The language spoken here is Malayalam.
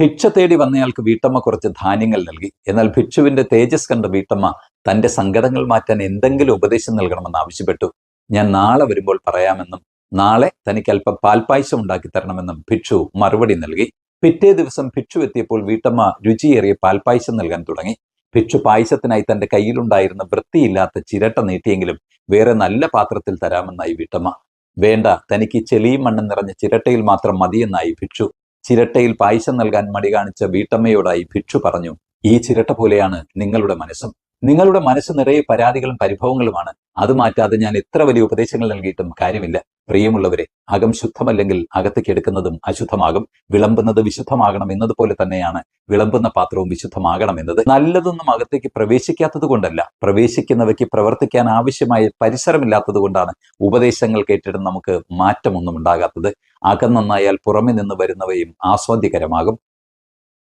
ഭിക്ഷ തേടി വന്നയാൾക്ക് വീട്ടമ്മ കുറച്ച് ധാന്യങ്ങൾ നൽകി. എന്നാൽ ഭിക്ഷുവിന്റെ തേജസ് കണ്ട വീട്ടമ്മ തന്റെ സങ്കടങ്ങൾ മാറ്റാൻ എന്തെങ്കിലും ഉപദേശം നൽകണമെന്ന് ആവശ്യപ്പെട്ടു. ഞാൻ നാളെ വരുമ്പോൾ പറയാമെന്നും നാളെ തനിക്ക് അല്പം പാൽപ്പായസം ഉണ്ടാക്കി തരണമെന്നും ഭിക്ഷു മറുപടി നൽകി. പിറ്റേ ദിവസം ഭിക്ഷു എത്തിയപ്പോൾ വീട്ടമ്മ രുചിയേറിയ പാൽപ്പായസം നൽകാൻ തുടങ്ങി. ഭിക്ഷു പായസത്തിനായി തന്റെ കയ്യിലുണ്ടായിരുന്ന വൃത്തിയില്ലാത്ത ചിരട്ട നീട്ടിയെങ്കിലും വേറെ നല്ല പാത്രത്തിൽ തരാമെന്നായി വീട്ടമ്മ. വേണ്ട തനിക്ക് ചെളിയും മണ്ണും നിറഞ്ഞ ചിരട്ടയിൽ മാത്രം മതിയെന്നായി ഭിക്ഷു ചിരട്ടയിൽ പായസം നൽകാൻ മടി കാണിച്ച വീട്ടമ്മയോടായി ഭിക്ഷു പറഞ്ഞു ഈ ചിരട്ട പോലെയാണ് നിങ്ങളുടെ മനസ്സും. നിങ്ങളുടെ മനസ്സ് നിറയെ പരാതികളും പരിഭവങ്ങളുമാണ്. അത് മാറ്റാതെ ഞാൻ എത്ര വലിയ ഉപദേശങ്ങൾ നൽകിയിട്ടും കാര്യമില്ല. പ്രിയമുള്ളവരെ അകം ശുദ്ധമല്ലെങ്കിൽ അകത്തേക്ക് എടുക്കുന്നതും അശുദ്ധമാകും. വിളമ്പുന്നത് വിശുദ്ധമാകണം എന്നതുപോലെ തന്നെയാണ് വിളമ്പുന്ന പാത്രവും വിശുദ്ധമാകണം എന്നത്. നല്ലതൊന്നും അകത്തേക്ക് പ്രവേശിക്കാത്തത് കൊണ്ടല്ല. പ്രവേശിക്കുന്നവയ്ക്ക് പ്രവർത്തിക്കാൻ ആവശ്യമായ പരിസരമില്ലാത്തത് കൊണ്ടാണ് ഉപദേശങ്ങൾ കേട്ടിട്ട് നമുക്ക് മാറ്റമൊന്നും ഉണ്ടാകാത്തത്. അകം നന്നായാൽ പുറമെ നിന്ന് വരുന്നവയും ആസ്വാദ്യകരമാകും.